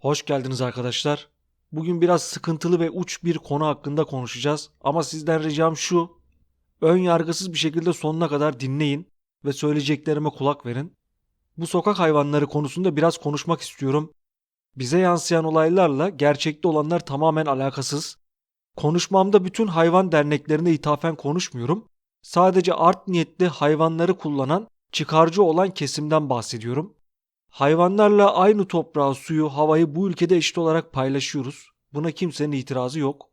Hoş geldiniz arkadaşlar. Bugün biraz sıkıntılı ve uç bir konu hakkında konuşacağız. Ama sizden ricam şu. Ön yargısız bir şekilde sonuna kadar dinleyin ve söyleyeceklerime kulak verin. Bu sokak hayvanları konusunda biraz konuşmak istiyorum. Bize yansıyan olaylarla gerçekte olanlar tamamen alakasız. Konuşmamda bütün hayvan derneklerine ithafen konuşmuyorum. Sadece art niyetli hayvanları kullanan, çıkarcı olan kesimden bahsediyorum. Hayvanlarla aynı toprağı, suyu, havayı bu ülkede eşit olarak paylaşıyoruz. Buna kimsenin itirazı yok.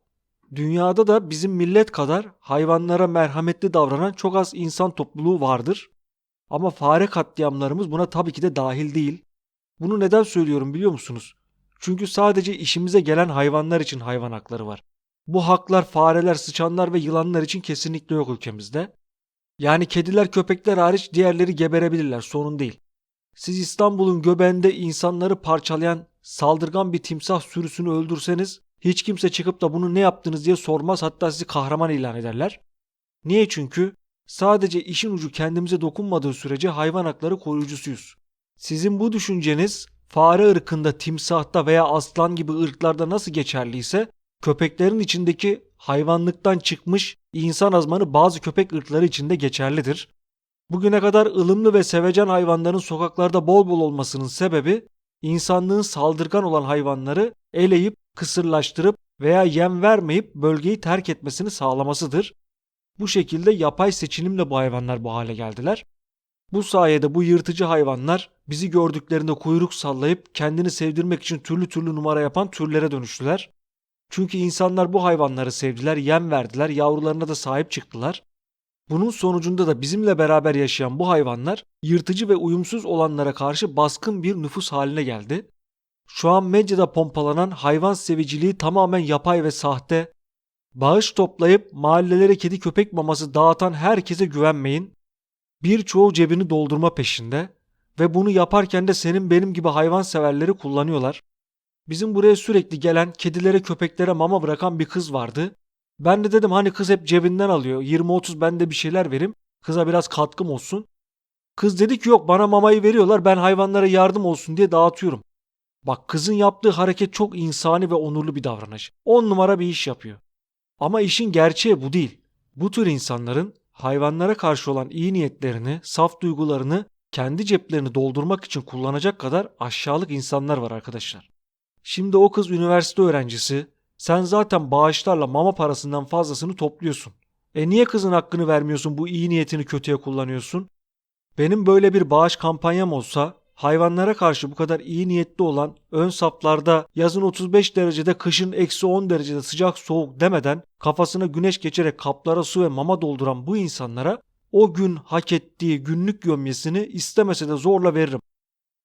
Dünyada da bizim millet kadar hayvanlara merhametli davranan çok az insan topluluğu vardır. Ama fare katliamlarımız buna tabii ki de dahil değil. Bunu neden söylüyorum biliyor musunuz? Çünkü sadece işimize gelen hayvanlar için hayvan hakları var. Bu haklar fareler, sıçanlar ve yılanlar için kesinlikle yok ülkemizde. Yani kediler, köpekler hariç diğerleri geberebilirler, sorun değil. Siz İstanbul'un göbeğinde insanları parçalayan saldırgan bir timsah sürüsünü öldürseniz hiç kimse çıkıp da bunu ne yaptınız diye sormaz hatta sizi kahraman ilan ederler. Niye? Çünkü sadece işin ucu kendimize dokunmadığı sürece hayvan hakları koruyucusuyuz. Sizin bu düşünceniz fare ırkında, timsahta veya aslan gibi ırklarda nasıl geçerliyse köpeklerin içindeki hayvanlıktan çıkmış insan azmanı bazı köpek ırkları içinde geçerlidir. Bugüne kadar ılımlı ve sevecen hayvanların sokaklarda bol bol olmasının sebebi insanlığın saldırgan olan hayvanları eleyip, kısırlaştırıp veya yem vermeyip bölgeyi terk etmesini sağlamasıdır. Bu şekilde yapay seçilimle bu hayvanlar bu hale geldiler. Bu sayede bu yırtıcı hayvanlar bizi gördüklerinde kuyruk sallayıp kendini sevdirmek için türlü türlü numara yapan türlere dönüştüler. Çünkü insanlar bu hayvanları sevdiler, yem verdiler, yavrularına da sahip çıktılar. Bunun sonucunda da bizimle beraber yaşayan bu hayvanlar yırtıcı ve uyumsuz olanlara karşı baskın bir nüfus haline geldi. Şu an medyada pompalanan hayvan seviciliği tamamen yapay ve sahte. Bağış toplayıp mahallelere kedi köpek maması dağıtan herkese güvenmeyin. Birçoğu cebini doldurma peşinde ve bunu yaparken de senin benim gibi hayvan severleri kullanıyorlar. Bizim buraya sürekli gelen kedilere köpeklere mama bırakan bir kız vardı. Ben de dedim hani kız hep cebinden alıyor. 20-30 ben de bir şeyler vereyim. Kıza biraz katkım olsun. Kız dedi ki yok bana mamayı veriyorlar ben hayvanlara yardım olsun diye dağıtıyorum. Bak kızın yaptığı hareket çok insani ve onurlu bir davranış. 10 numara bir iş yapıyor. Ama işin gerçeği bu değil. Bu tür insanların hayvanlara karşı olan iyi niyetlerini, saf duygularını kendi ceplerini doldurmak için kullanacak kadar aşağılık insanlar var arkadaşlar. Şimdi o kız üniversite öğrencisi, sen zaten bağışlarla mama parasından fazlasını topluyorsun. E niye kızın hakkını vermiyorsun bu iyi niyetini kötüye kullanıyorsun? Benim böyle bir bağış kampanyam olsa hayvanlara karşı bu kadar iyi niyetli olan ön saflarda yazın 35 derecede kışın eksi 10 derecede sıcak soğuk demeden kafasına güneş geçerek kaplara su ve mama dolduran bu insanlara o gün hak ettiği günlük gömyesini istemese de zorla veririm.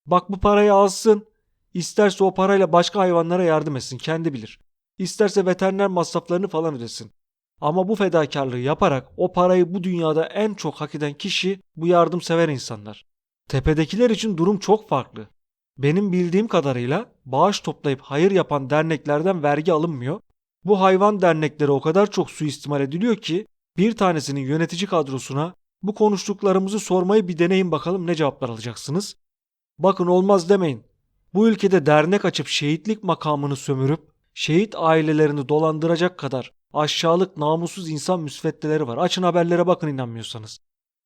Bak bu parayı alsın. İsterse o parayla başka hayvanlara yardım etsin kendi bilir. İsterse veteriner masraflarını falan ödesin. Ama bu fedakarlığı yaparak o parayı bu dünyada en çok hak eden kişi bu yardımsever insanlar. Tepedekiler için durum çok farklı. Benim bildiğim kadarıyla bağış toplayıp hayır yapan derneklerden vergi alınmıyor. Bu hayvan dernekleri o kadar çok suistimal ediliyor ki bir tanesinin yönetici kadrosuna bu konuştuklarımızı sormayı bir deneyin bakalım ne cevaplar alacaksınız. Bakın olmaz demeyin. Bu ülkede dernek açıp şehitlik makamını sömürüp şehit ailelerini dolandıracak kadar aşağılık namussuz insan müsveddeleri var. Açın haberlere bakın inanmıyorsanız.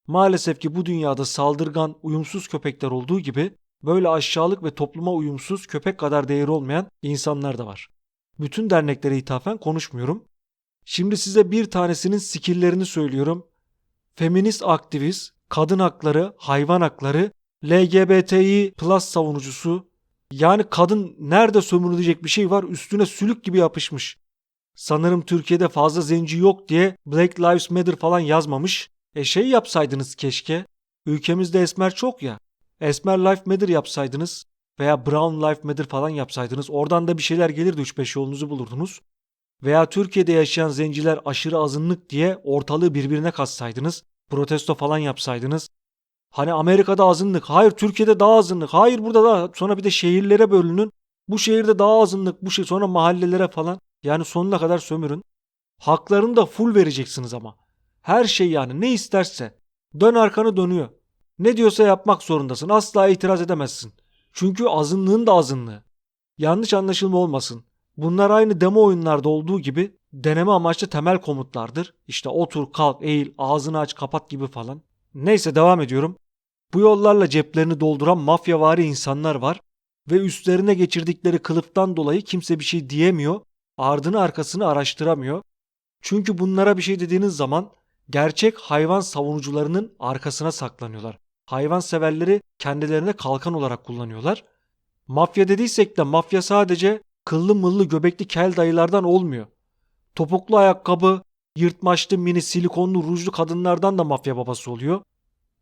Maalesef ki bu dünyada saldırgan, uyumsuz köpekler olduğu gibi böyle aşağılık ve topluma uyumsuz köpek kadar değeri olmayan insanlar da var. Bütün derneklere ithafen konuşmuyorum. Şimdi size bir tanesinin skilllerini söylüyorum. Feminist aktivist, kadın hakları, hayvan hakları, LGBTİ plus savunucusu, yani kadın nerede sömürülecek bir şey var üstüne sülük gibi yapışmış. Sanırım Türkiye'de fazla zenci yok diye Black Lives Matter falan yazmamış. E şey yapsaydınız keşke. Ülkemizde esmer çok ya. Esmer Life Matter yapsaydınız veya Brown Life Matter falan yapsaydınız oradan da bir şeyler gelirdi 3-5 yolunuzu bulurdunuz. Veya Türkiye'de yaşayan zenciler aşırı azınlık diye ortalığı birbirine katsaydınız, protesto falan yapsaydınız. Hani Amerika'da azınlık, hayır Türkiye'de daha azınlık, hayır burada da sonra bir de şehirlere bölünün. Bu şehirde daha azınlık, bu şey sonra mahallelere falan. Yani sonuna kadar sömürün. Haklarını da full vereceksiniz ama. Her şey yani ne isterse. Dön arkanı dönüyor. Ne diyorsa yapmak zorundasın. Asla itiraz edemezsin. Çünkü azınlığın da azınlığı. Yanlış anlaşılma olmasın. Bunlar aynı demo oyunlarda olduğu gibi deneme amaçlı temel komutlardır. İşte otur, kalk, eğil, ağzını aç, kapat gibi falan. Neyse devam ediyorum. Bu yollarla ceplerini dolduran mafyavari insanlar var ve üstlerine geçirdikleri kılıftan dolayı kimse bir şey diyemiyor, ardını arkasını araştıramıyor. Çünkü bunlara bir şey dediğiniz zaman gerçek hayvan savunucularının arkasına saklanıyorlar. Hayvan severleri kendilerine kalkan olarak kullanıyorlar. Mafya dediysek de mafya sadece kıllı mıllı göbekli kel dayılardan olmuyor. Topuklu ayakkabı, yırtmaçlı mini silikonlu rujlu kadınlardan da mafya babası oluyor.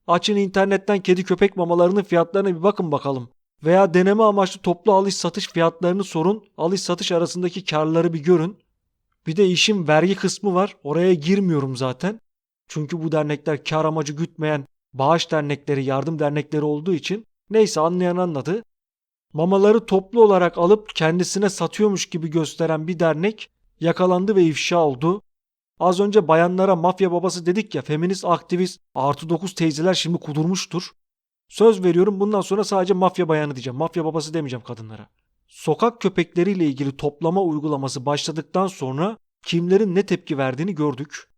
Açın internetten kedi köpek mamalarının fiyatlarına bir bakın bakalım. Veya deneme amaçlı toplu alış satış fiyatlarını sorun, alış satış arasındaki karları bir görün. Bir de işin vergi kısmı var. Oraya girmiyorum zaten. Çünkü bu dernekler kar amacı gütmeyen bağış dernekleri, yardım dernekleri olduğu için neyse anlayan anladı. Mamaları toplu olarak alıp kendisine satıyormuş gibi gösteren bir dernek yakalandı ve ifşa oldu. Az önce bayanlara mafya babası dedik ya feminist aktivist artı 9 teyzeler şimdi kudurmuştur. Söz veriyorum bundan sonra sadece mafya bayanı diyeceğim. Mafya babası demeyeceğim kadınlara. Sokak köpekleriyle ilgili toplama uygulaması başladıktan sonra kimlerin ne tepki verdiğini gördük.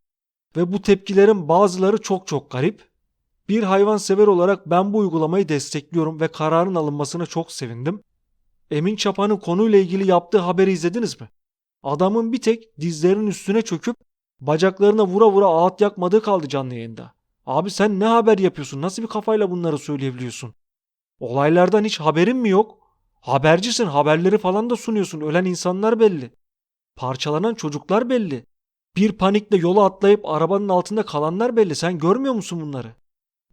Ve bu tepkilerin bazıları çok çok garip. Bir hayvan sever olarak ben bu uygulamayı destekliyorum ve kararın alınmasına çok sevindim. Emin Çapa'nın konuyla ilgili yaptığı haberi izlediniz mi? Adamın bir tek dizlerinin üstüne çöküp bacaklarına vura vura ağıt yakmadığı kaldı canlı yayında. Abi sen ne haber yapıyorsun? Nasıl bir kafayla bunları söyleyebiliyorsun? Olaylardan hiç haberin mi yok? Habercisin, haberleri falan da sunuyorsun. Ölen insanlar belli. Parçalanan çocuklar belli. Bir panikle yola atlayıp arabanın altında kalanlar belli. Sen görmüyor musun bunları?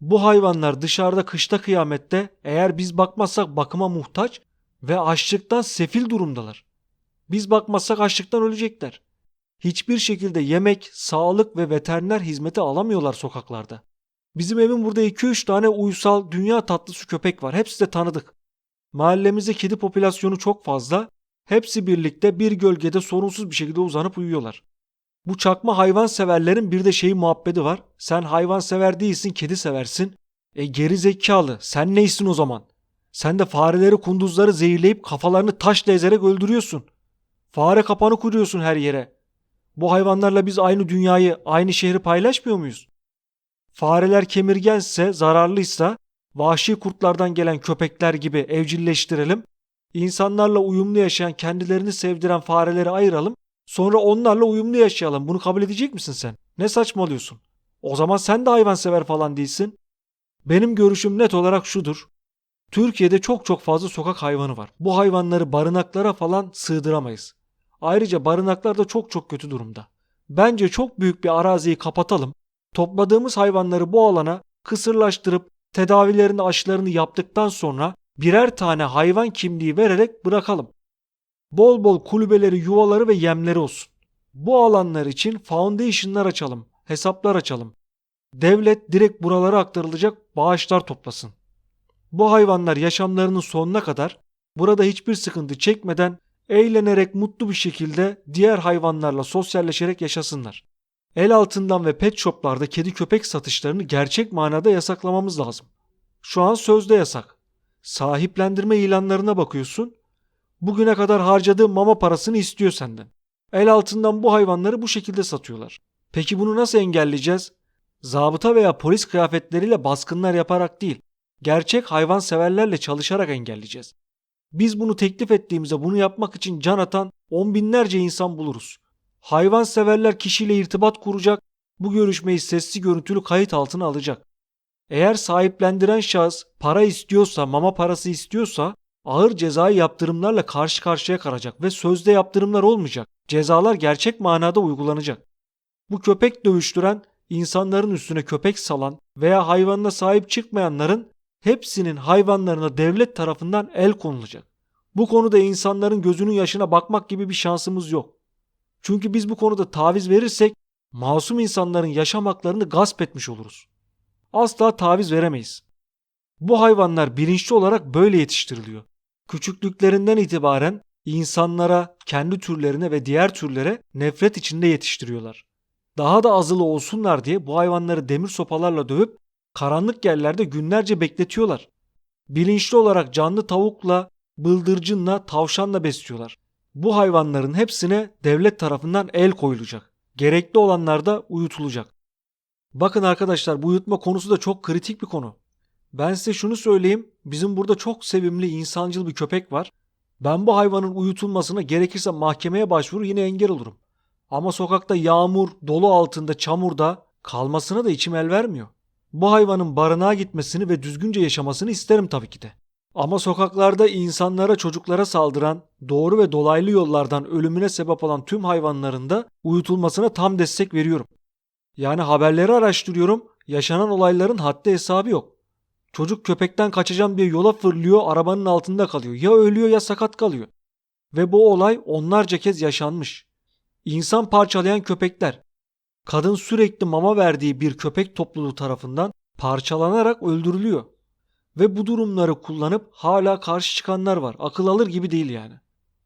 Bu hayvanlar dışarıda kışta kıyamette eğer biz bakmazsak bakıma muhtaç ve açlıktan sefil durumdalar. Biz bakmazsak açlıktan ölecekler. Hiçbir şekilde yemek, sağlık ve veteriner hizmeti alamıyorlar sokaklarda. Bizim evin burada 2-3 tane uysal dünya tatlısı köpek var. Hepsi de tanıdık. Mahallemizde kedi popülasyonu çok fazla. Hepsi birlikte bir gölgede sorunsuz bir şekilde uzanıp uyuyorlar. Bu çakma hayvan severlerin bir de şeyi muhabbeti var. Sen hayvan sever değilsin, kedi seversin. E geri zekalı. Sen neysin o zaman? Sen de fareleri, kunduzları zehirleyip kafalarını taşla ezerek öldürüyorsun. Fare kapanı kuruyorsun her yere. Bu hayvanlarla biz aynı dünyayı, aynı şehri paylaşmıyor muyuz? Fareler kemirgense, zararlıysa vahşi kurtlardan gelen köpekler gibi evcilleştirelim. İnsanlarla uyumlu yaşayan, kendilerini sevdiren fareleri ayıralım. Sonra onlarla uyumlu yaşayalım. Bunu kabul edecek misin sen? Ne saçmalıyorsun? O zaman sen de hayvansever falan değilsin. Benim görüşüm net olarak şudur. Türkiye'de çok çok fazla sokak hayvanı var. Bu hayvanları barınaklara falan sığdıramayız. Ayrıca barınaklar da çok çok kötü durumda. Bence çok büyük bir araziyi kapatalım. Topladığımız hayvanları bu alana kısırlaştırıp tedavilerini aşılarını yaptıktan sonra birer tane hayvan kimliği vererek bırakalım. Bol bol kulübeleri, yuvaları ve yemleri olsun. Bu alanlar için foundation'lar açalım, hesaplar açalım. Devlet direkt buralara aktarılacak bağışlar toplasın. Bu hayvanlar yaşamlarının sonuna kadar burada hiçbir sıkıntı çekmeden eğlenerek mutlu bir şekilde diğer hayvanlarla sosyalleşerek yaşasınlar. El altından ve pet shoplarda kedi köpek satışlarını gerçek manada yasaklamamız lazım. Şu an sözde yasak. Sahiplendirme ilanlarına bakıyorsun. Bugüne kadar harcadığı mama parasını istiyor senden. El altından bu hayvanları bu şekilde satıyorlar. Peki bunu nasıl engelleyeceğiz? Zabıta veya polis kıyafetleriyle baskınlar yaparak değil, gerçek hayvan severlerle çalışarak engelleyeceğiz. Biz bunu teklif ettiğimizde bunu yapmak için can atan on binlerce insan buluruz. Hayvan severler kişiyle irtibat kuracak, bu görüşmeyi sesli görüntülü kayıt altına alacak. Eğer sahiplendiren şahıs para istiyorsa, mama parası istiyorsa ağır cezai yaptırımlarla karşı karşıya kalacak ve sözde yaptırımlar olmayacak. Cezalar gerçek manada uygulanacak. Bu köpek dövüştüren, insanların üstüne köpek salan veya hayvanına sahip çıkmayanların hepsinin hayvanlarına devlet tarafından el konulacak. Bu konuda insanların gözünün yaşına bakmak gibi bir şansımız yok. Çünkü biz bu konuda taviz verirsek masum insanların yaşam haklarını gasp etmiş oluruz. Asla taviz veremeyiz. Bu hayvanlar bilinçli olarak böyle yetiştiriliyor. Küçüklüklerinden itibaren insanlara, kendi türlerine ve diğer türlere nefret içinde yetiştiriyorlar. Daha da azılı olsunlar diye bu hayvanları demir sopalarla dövüp karanlık yerlerde günlerce bekletiyorlar. Bilinçli olarak canlı tavukla bıldırcınla, tavşanla besliyorlar. Bu hayvanların hepsine devlet tarafından el koyulacak. Gerekli olanlar da uyutulacak. Bakın arkadaşlar bu uyutma konusu da çok kritik bir konu. Ben size şunu söyleyeyim. Bizim burada çok sevimli insancıl bir köpek var. Ben bu hayvanın uyutulmasına gerekirse mahkemeye başvurur yine engel olurum. Ama sokakta yağmur, dolu altında, çamurda kalmasına da içim el vermiyor. Bu hayvanın barınağa gitmesini ve düzgünce yaşamasını isterim tabii ki de. Ama sokaklarda insanlara, çocuklara saldıran, doğru ve dolaylı yollardan ölümüne sebep olan tüm hayvanların da uyutulmasına tam destek veriyorum. Yani haberleri araştırıyorum, yaşanan olayların haddi hesabı yok. Çocuk köpekten kaçacağım diye yola fırlıyor, arabanın altında kalıyor. Ya ölüyor ya sakat kalıyor. Ve bu olay onlarca kez yaşanmış. İnsan parçalayan köpekler. Kadın sürekli mama verdiği bir köpek topluluğu tarafından parçalanarak öldürülüyor. Ve bu durumları kullanıp hala karşı çıkanlar var. Akıl alır gibi değil yani.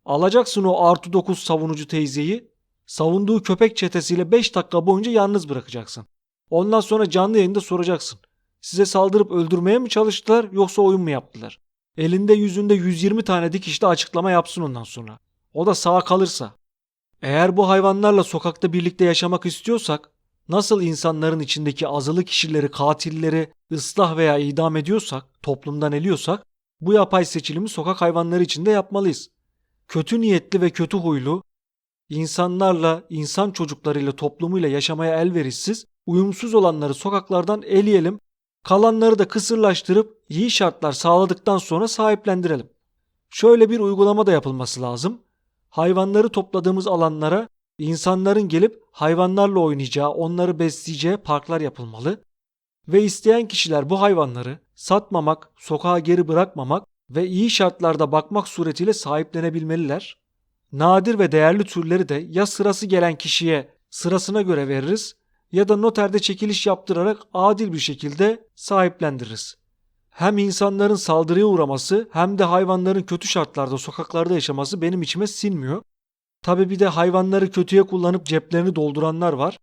Alacaksın o artı 9 savunucu teyzeyi, savunduğu köpek çetesiyle 5 dakika boyunca yalnız bırakacaksın. Ondan sonra canlı yayında soracaksın. Size saldırıp öldürmeye mi çalıştılar yoksa oyun mu yaptılar? Elinde yüzünde 120 tane dikişli açıklama yapsın ondan sonra. O da sağ kalırsa. Eğer bu hayvanlarla sokakta birlikte yaşamak istiyorsak, nasıl insanların içindeki azılı kişileri, katilleri ıslah veya idam ediyorsak, toplumdan eliyorsak, bu yapay seçilimi sokak hayvanları için de yapmalıyız. Kötü niyetli ve kötü huylu, insanlarla, insan çocuklarıyla, toplumuyla yaşamaya elverişsiz, uyumsuz olanları sokaklardan eleyelim, kalanları da kısırlaştırıp iyi şartlar sağladıktan sonra sahiplendirelim. Şöyle bir uygulama da yapılması lazım. Hayvanları topladığımız alanlara insanların gelip hayvanlarla oynayacağı, onları besleyeceği parklar yapılmalı ve isteyen kişiler bu hayvanları satmamak, sokağa geri bırakmamak ve iyi şartlarda bakmak suretiyle sahiplenebilmeliler. Nadir ve değerli türleri de ya sırası gelen kişiye sırasına göre veririz ya da noterde çekiliş yaptırarak adil bir şekilde sahiplendiririz. Hem insanların saldırıya uğraması hem de hayvanların kötü şartlarda sokaklarda yaşaması benim içime sinmiyor. Tabi bir de hayvanları kötüye kullanıp ceplerini dolduranlar var.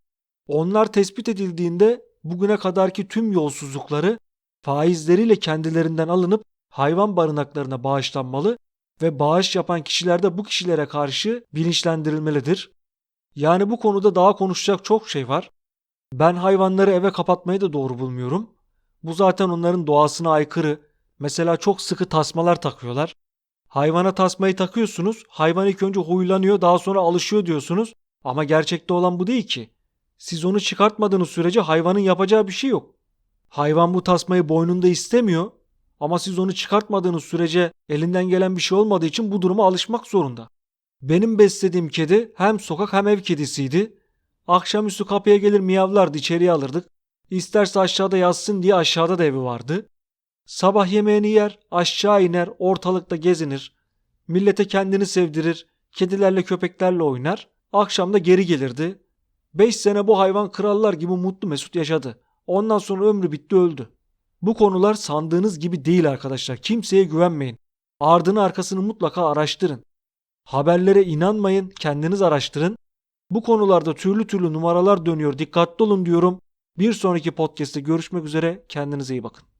Onlar tespit edildiğinde bugüne kadarki tüm yolsuzlukları faizleriyle kendilerinden alınıp hayvan barınaklarına bağışlanmalı ve bağış yapan kişiler de bu kişilere karşı bilinçlendirilmelidir. Yani bu konuda daha konuşacak çok şey var. Ben hayvanları eve kapatmayı da doğru bulmuyorum. Bu zaten onların doğasına aykırı. Mesela çok sıkı tasmalar takıyorlar. Hayvana tasmayı takıyorsunuz. Hayvan ilk önce huylanıyor daha sonra alışıyor diyorsunuz. Ama gerçekte olan bu değil ki. Siz onu çıkartmadığınız sürece hayvanın yapacağı bir şey yok. Hayvan bu tasmayı boynunda istemiyor. Ama siz onu çıkartmadığınız sürece elinden gelen bir şey olmadığı için bu duruma alışmak zorunda. Benim beslediğim kedi hem sokak hem ev kedisiydi. Akşamüstü kapıya gelir miyavlardı içeriye alırdık. İsterse aşağıda yatsın diye aşağıda da evi vardı. Sabah yemeğini yer, aşağı iner, ortalıkta gezinir. Millete kendini sevdirir, kedilerle köpeklerle oynar. Akşam da geri gelirdi. Beş sene bu hayvan krallar gibi mutlu mesut yaşadı. Ondan sonra ömrü bitti öldü. Bu konular sandığınız gibi değil arkadaşlar. Kimseye güvenmeyin. Ardını arkasını mutlaka araştırın. Haberlere inanmayın, kendiniz araştırın. Bu konularda türlü türlü numaralar dönüyor. Dikkatli olun diyorum. Bir sonraki podcast'te görüşmek üzere. Kendinize iyi bakın.